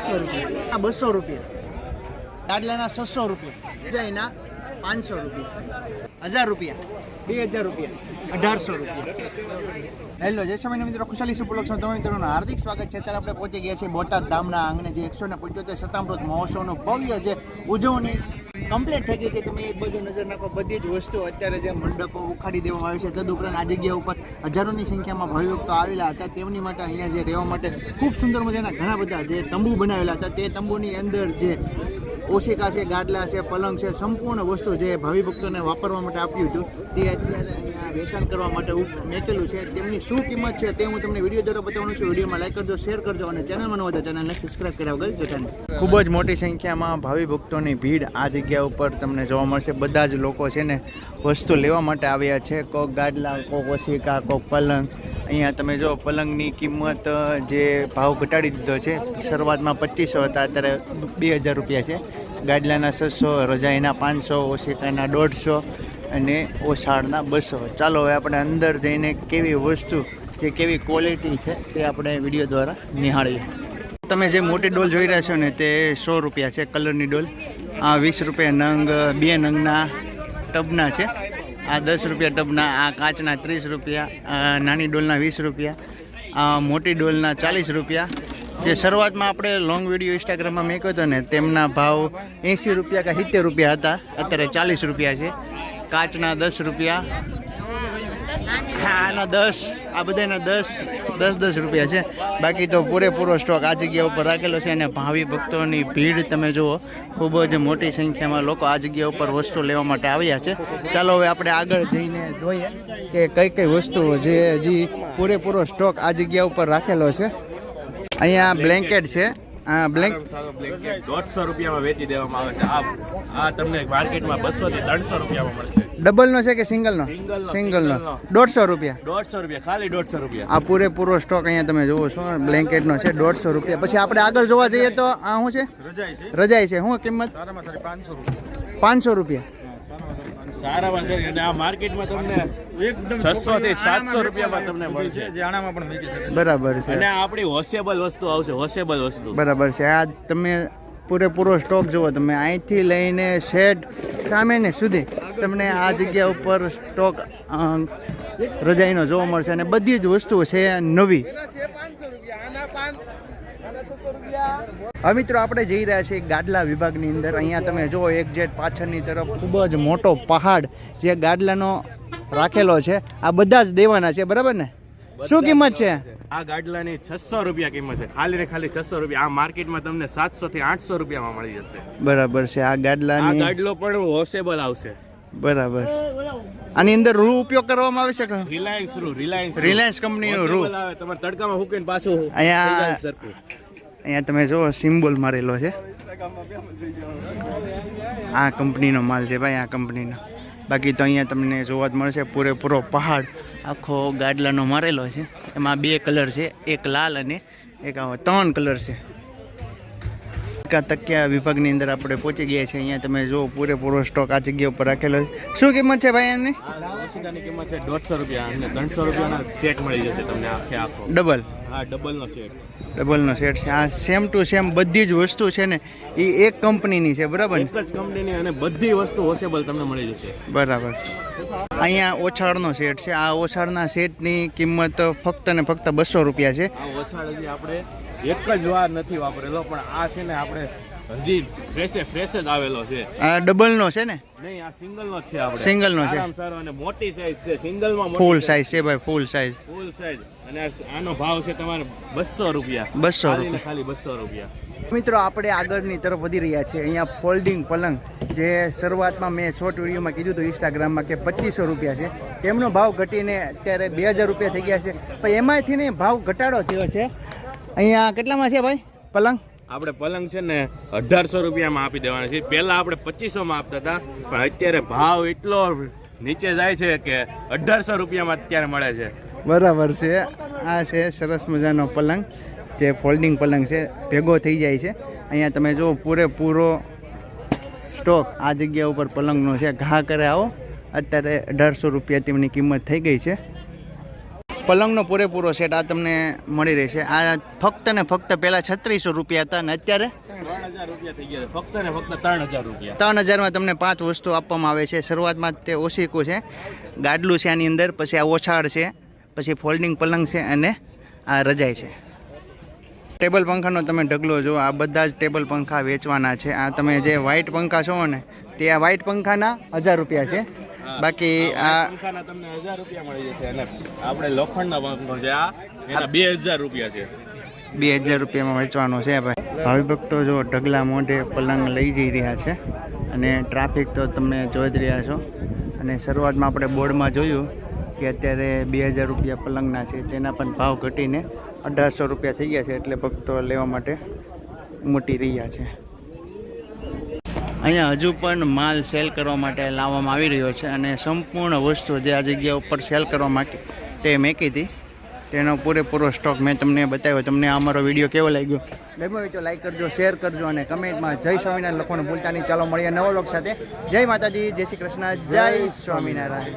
આઠસો રૂપિયા. આ બસો રૂપિયા. દાદલાના છસો રૂપિયા. જયના પાંચસો રૂપિયા. હજાર રૂપિયા. બે હજાર રૂપિયા. અઢારસો રૂપિયા. હેલો, જય સમય મિત્રો. ખુશાલી સુપલક્ષણ તમે મિત્રોનું હાર્દિક સ્વાગત છે. અત્યારે આપણે પહોંચી ગયા છીએ બોટાદ ધામના આંગણે જે એકસો ને પંચોતેર શતામૃત મહોત્સવનો ભવ્ય જે ઉજવણી કમ્પ્લીટ થઈ ગઈ છે. તમે એક બાજુ નજર નાખો, બધી જ વસ્તુઓ અત્યારે જે મંડપો ઉખાડી દેવામાં આવે છે. તદુપરાંત આ જગ્યા ઉપર હજારોની સંખ્યામાં ભાવિભક્તો આવેલા હતા. તેમની માટે અહીંયા જે રહેવા માટે ખૂબ સુંદર મજાના ઘણા બધા જે તંબુ બનાવેલા હતા. તે તંબુની અંદર જે ઓશિકા છે, ગાડલા છે, પલંગ છે, સંપૂર્ણ વસ્તુ જે ભાવિ ભક્તોને વાપરવા માટે આપ્યું હતું, તે અત્યારે અહીંયા વેચાણ કરવા માટે મેકેલું છે. તેમની શું કિંમત છે તે હું તમને વીડિયો દ્વારા બતાવવાનું છું. વિડીયોમાં લાઈક કરજો શેર કરજો અને ચેનલમાં નવો ચેનલને સબસ્ક્રાઈબ કર્યા વગર જતા ખૂબ જ મોટી સંખ્યામાં ભાવિ ભક્તોની ભીડ આ જગ્યા ઉપર તમને જોવા મળશે. બધા જ લોકો છે ને વસ્તુ લેવા માટે આવ્યા છે. કોક ગાડલા, કોક ઓશિકા, કોક પલંગ. અહીંયા તમે જો પલંગની કિંમત જે ભાવ ઘટાડી દીધો છે, શરૂઆતમાં પચીસો હતા, અત્યારે બે હજાર રૂપિયા છે. ગાડલાના છસો, રજાઈના પાંચસો, ઓશિકાના દોઢસો અને ઓછાળના બસો. ચાલો હવે આપણે અંદર જઈને કેવી વસ્તુ કે કેવી ક્વોલિટી છે તે આપણે વીડિયો દ્વારા નિહાળીએ. તમે જે મોટી ડોલ જોઈ રહ્યા છો ને, તે સો રૂપિયા છે, કલરની ડોલ. આ વીસ રૂપિયા નંગ, બે નંગના ટબના છે. આ દસ રૂપિયા ટબના, આ કાચના ત્રીસ રૂપિયા નાની ડોલના વીસ રૂપિયા મોટી ડોલના ચાલીસ રૂપિયા. જે શરૂઆતમાં આપણે લોંગ વીડિયો ઇન્સ્ટાગ્રામમાં મેક્યો હતો ને, તેમના ભાવ એંસી રૂપિયા કે સિત્તેર રૂપિયા હતા. અત્યારે ચાલીસ રૂપિયા છે. કાચના દસ રૂપિયા આના દસ, આ બધાના દસ દસ દસ રૂપિયા છે. બાકી તો પૂરેપૂરો સ્ટોક આ જગ્યા ઉપર રાખેલો છે અને ભાવિ ભક્તોની ભીડ તમે જુઓ, ખૂબ જ મોટી સંખ્યામાં લોકો આ જગ્યા ઉપર વસ્તુ લેવા માટે આવ્યા છે. ચાલો હવે આપણે આગળ જઈને જોઈએ કે કઈ કઈ વસ્તુઓ જે હજી પૂરેપૂરો સ્ટોક આ જગ્યા ઉપર રાખેલો છે. અહીંયા બ્લેન્કેટ છે. આ બ્લેન્ક દોઢસો રૂપિયામાં વેચી દેવામાં આવે છે. આ તમને માર્કેટમાં બસો થી ત્રણસો રૂપિયામાં મળશે. ડબલનો છે કે સિંગલનો સિંગલનો. દોઢસો રૂપિયા. દોઢસો રૂપિયા ખાલી દોઢસો રૂપિયા. આ પૂરેપૂરો સ્ટોક અહીંયા તમે જુઓ છો બ્લેન્કેટનો છે દોઢસો રૂપિયા. પછી આપણે આગળ જોવા જઈએ તો આ શું છે? રજાઈ છે. શું કિંમત? પાંચસો રૂપિયા. સારામાં સારી. અને આ માર્કેટમાં તમને છસો થી સાતસો રૂપિયામાં તમને મળશે. પણ બરાબર છે. અને આપણી વોશેબલ વસ્તુ આવશે વોશેબલ વસ્તુ. બરાબર છે. આ તમે પૂરેપૂરો સ્ટોક જુઓ તમે. અહીંથી લઈને શેડ સામેને સુધી તમને આ જગ્યા ઉપર સ્ટોક રજાઈનો જોવા મળશે અને બધી જ વસ્તુઓ છે નવી. હવે મિત્રો, આપણે જઈ રહ્યા છીએ ગાડલા વિભાગની અંદર. અહીંયા તમે જુઓ, એક જેટ પાછળની તરફ ખૂબ જ મોટો પહાડ જે ગાડલાનો રાખેલો છે. આ બધા જ દેવાના છે, બરાબર ને? શું કિંમત છે? આ ગાડલાની છસો રૂપિયા કિંમત છે. ખાલી ને ખાલી છસો રૂપિયા. આ માર્કેટમાં તમને સાતસો થી આઠસો રૂપિયામાં મળી જશે. બરાબર છે. આ આ ગાડલાની ગાડલો પણ વોશેબલ આવશે. બરાબર. આની અંદર રૂ ઉપયોગ કરવામાં આવે છે કે? રિલાયન્સ રૂ રિલાયન્સ. રિલાયન્સ કંપનીનો રૂ. તમે આવે. તમારે તડકામાં હુકીને પાછું અહીંયા-. અહીંયા તમે જુઓ સિમ્બોલ મારેલો છે. આ કંપનીનો માલ છે ભાઈ આ કંપનીનો બાકી તો અહીંયા તમને જોવા જ મળશે પૂરેપૂરો પહાડ. આખો ગાડલાનો મારેલો છે. એમાં બે કલર છે એક લાલ અને એક ત્રણ કલર છે. કા તકિયા વિભાગની અંદર આપણે પહોંચી ગયા છીએ. અહીંયા તમે જુઓ પૂરેપૂરો સ્ટોક આ જગ્યા ઉપર રાખેલો છે. શું કિંમત છે ભાઈ એની ઓશિકાની કિંમત છે દોઢસો રૂપિયા અને ત્રણસો રૂપિયાનો સેટ મળી જશે તમને આખે આખો. ડબલ? હા ડબલનો સેટ. ડબલનો સેટ છે. આ સેમ ટુ સેમ બધી જ વસ્તુ છે ને એ એક કંપનીની છે બરાબર એક જ કંપનીની અને બધી વસ્તુ હોસેબલ તમને મળી જશે. બરાબર. અહીંયા ઓછાળનો સેટ છે. આ ઓછાળના સેટની કિંમત ફક્ત ને ફક્ત બસો રૂપિયા છે. આ ઓછાળ આપણે એક જ વાર નથી વાપરેલો પણ આ છે ને આપણે હજી ફ્રેશે ફ્રેશ જ આવેલો છે. આ ડબલનો છે ને? નહીં આ સિંગલ નો જ છે આપણે. સિંગલ નો છે. આમ સારો અને મોટી સાઈઝ છે. સિંગલમાં ફૂલ સાઈઝ છે ભાઈ ફૂલ સાઈઝ ફૂલ સાઈઝ અને આનો ભાવ છે તમારે બસો રૂપિયા. 200 ખાલી રૂપિયા. ખાલી બસો રૂપિયા. મિત્રો આપણે આગળની તરફ વધી રહ્યા છીએ. અહીંયા ફોલ્ડિંગ પલંગ જે શરૂઆતમાં મેં શોર્ટ વિડીયોમાં કીધું હતું ઇન્સ્ટાગ્રામમાં કે પચીસો રૂપિયા છે. તેમનો ભાવ ઘટીને અત્યારે બે હજાર રૂપિયા થઈ ગયા છે. પણ એમાંથી ને ભાવ ઘટાડો થયો છે. અહીંયા કેટલામાં છે ભાઈ? પલંગ? આપણે પલંગ છે ને અઢારસો રૂપિયામાં આપી દેવાના છે પહેલાં આપણે પચીસોમાં આપતા હતા, પણ અત્યારે ભાવ એટલો નીચે જાય છે કે અઢારસો રૂપિયામાં અત્યારે મળે છે. બરાબર છે. આ છે સરસ મજાનો પલંગ, જે ફોલ્ડિંગ પલંગ છે, ભેગો થઈ જાય છે. અહીંયા તમે જુઓ, પૂરેપૂરો સ્ટોક આ જગ્યા ઉપર પલંગનો છે. ઘા કરે આવો અત્યારે અઢારસો રૂપિયા તેમની કિંમત થઈ ગઈ છે. પલંગનો પૂરેપૂરો સેટ આ તમને મળી રહેશે. આ ફક્ત ને ફક્ત પહેલાં છત્રીસો રૂપિયા હતા અને અત્યારે. ફક્ત ને ફક્ત ત્રણ હજાર રૂપિયા ત્રણ હજારમાં તમને પાંચ વસ્તુ આપવામાં આવે છે. શરૂઆતમાં તે ઓશીકું છે, ગાડલું છે આની અંદર, પછી આ ઓછાળ છે, પછી ફોલ્ડિંગ પલંગ છે અને આ રજાઈ છે. ટેબલ પંખાનો તમે ઢગલો જો આ બધા જ ટેબલ પંખા વેચવાના છે. આ તમે જે વ્હાઇટ પંખા છો ને, તે આ વ્હાઇટ પંખાના હજાર રૂપિયા છે. બાકી આ પંખાના તમને હજાર રૂપિયા મળી જશે અને આપણે લોખંડના પંખો છે આ. એના બે હજાર રૂપિયા છે. બે હજાર રૂપિયામાં વેચવાનો છે ભાઈ. ભાવિ ભક્તો જો ઢગલા મોઢે પલંગ લઈ જઈ રહ્યા છે અને ટ્રાફિક તો તમે જોઈ જ રહ્યા છો. અને શરૂઆતમાં આપણે બોર્ડમાં જોયું કે અત્યારે બે હજાર રૂપિયા પલંગના છે તેના પણ ભાવ ઘટીને અઢારસો રૂપિયા થઈ ગયા છે એટલે ભક્તો લેવા માટે ઉમટી રહ્યા છે. અહીંયા હજુ પણ માલ સેલ કરવા માટે લાવવામાં આવી રહ્યો છે અને સંપૂર્ણ વસ્તુ જે આ જગ્યા ઉપર સેલ કરવા માટે તે મેકી હતી. તેનો પૂરેપૂરો સ્ટોક મેં તમને બતાવ્યો. તમને અમારો વીડિયો કેવો લાગ્યો? ગમ્યો હોય તો લાઈક કરજો શેર કરજો અને કમેન્ટમાં જય સ્વામિનારાયણ લખવાનું ભૂલતા નહીં. ચાલો મળીએ નવો લોક સાથે. જય માતાજી, જય શ્રી કૃષ્ણ, જય સ્વામિનારાયણ.